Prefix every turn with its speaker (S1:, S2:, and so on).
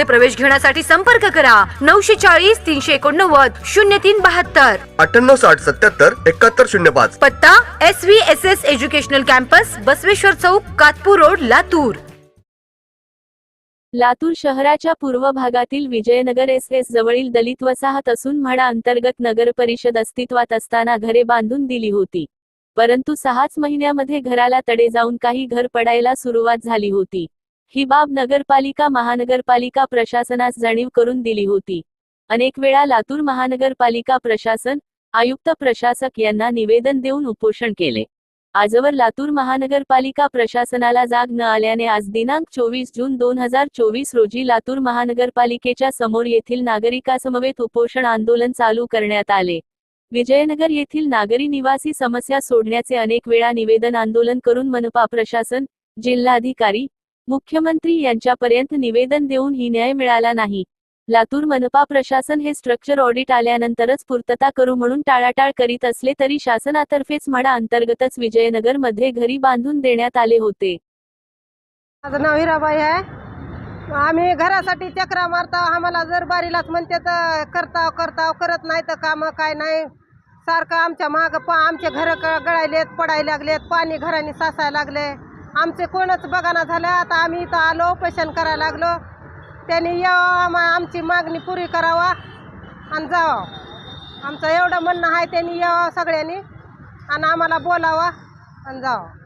S1: प्रवेश घेण्यासाठी संपर्क करा. नऊशे चाळीस तीनशे एकोणनव्वद शून्य तीन बहात्तर.
S2: अठ्ठ्याण्णव साठ सत्याहत्तर एकाहत्तर शून्य पाच.
S1: पत्ता S V S S educational campus Basaveshwar चौक कातपूर रोड लातूर.
S3: लातूर शहराच्या पूर्व भागातील विजयनगर एस एस जवळील दलित वसाहत असून म्हाडा अंतर्गत नगर परिषद अस्तित्वात असताना घरे बांधून दिली होती. परंतु सहाच महिन्यामध्ये घराला तडे जाऊन काही घर पडायला सुरुवात झाली होती. ही बाब नगरपालिका महानगरपालिका प्रशासनास जाणीव करून दिली होती. अनेक वेळा लातूर महानगरपालिका प्रशासन आयुक्त प्रशासक यांना निवेदन देऊन उपोषण केले. आजवर लातूर महानगरपालिका प्रशासनाला जाग न आल्याने आज दिनांक चोवीस जून दोन हजार चोवीस रोजी लातूर महानगरपालिकेच्या समोर येथील नागरिकासमवेत उपोषण आंदोलन चालू करण्यात आले. विजयनगर येथील नागरी निवासी समस्या सोडण्याचे अनेक वेळा निवेदन आंदोलन करून मनपा प्रशासन जिल्हाधिकारी मुख्यमंत्री यांच्यापर्यंत निवेदन देऊनही न्याय मिळाला नाही. लातूर मनपा प्रशासन हे स्ट्रक्चर ऑडिट आल्यानंतरच पूर्तता करू म्हणून टाळाटाळ करीत असले तरी शासनातर्फेच म्हणा अंतर्गतच विजयनगरमध्ये घरी बांधून देण्यात आले होते.
S4: माझं नाव हिराबाई आहे. आम्ही घरासाठी चक्रा मारताव आम्हाला जर बारीलाच म्हणते तर करताव करताव करत नाही तर कामं काय नाही. सारखं आमच्या मागं पा आमचे घरं गळायलेत पडायला लागलेत पाणी घराने सासायला लागले. आमचे कोणच बघाना झालं. आता आम्ही इथं आलो ऑपरेशन करायला लागलो. त्यांनी यावं आमची मागणी पुरी करावा आणि जावं. आमचं एवढं म्हणणं आहे त्यांनी यावं सगळ्यांनी आणि आम्हाला बोलावं आणि जावं.